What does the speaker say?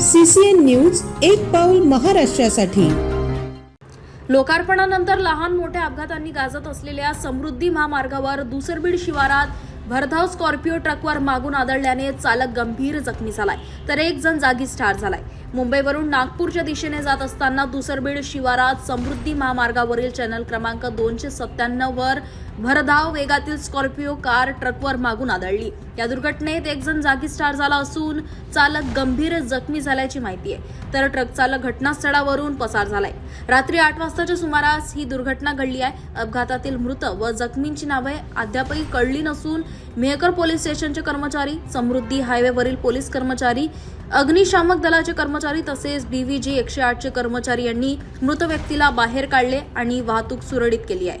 CCN news एक पाऊल महाराष्ट्रासाठी. लोकार्पणानंतर लहान मोठ्या अपघातांनी गाजत असलेल्या समृद्धी महामार्गावर दुसरबीड शिवारात भरधाव स्कॉर्पिओ ट्रकवर मागून आदळल्याने चालक गंभीर जखमी झालाय. तर एक जण जागीच ठार झालाय. मुंबईवरून नागपूरच्या दिशेने जात असताना दुसरबीड शिवारात समृद्धी महामार्गावरील चॅनल क्रमांक दोनशे सत्त्याण्णव वर भरधाव वेगातील स्कॉर्पिओ कार ट्रकवर मागून आदळली. या दुर्घटनेत एक जण जागीच ठार झाला असून चालक गंभीर जखमी झाल्याची माहिती आहे. तर ट्रक चालक घटनास्थळावरून पसार झालाय. रात्री आठ वाजताच्या सुमारास ही दुर्घटना घडली आहे. अपघातातील मृत व जखमींची नावे अद्यापही कळली नसून मेहकर पोलीस स्टेशनचे कर्मचारी समृद्धी हायवेवरील पोलीस कर्मचारी अग्निशामक दलाचे कर्मचारी तसेच बीव्हीजी एकशे आठचे कर्मचारी यांनी मृत व्यक्तीला बाहेर काढले आणि वाहतूक सुरळीत केली आहे.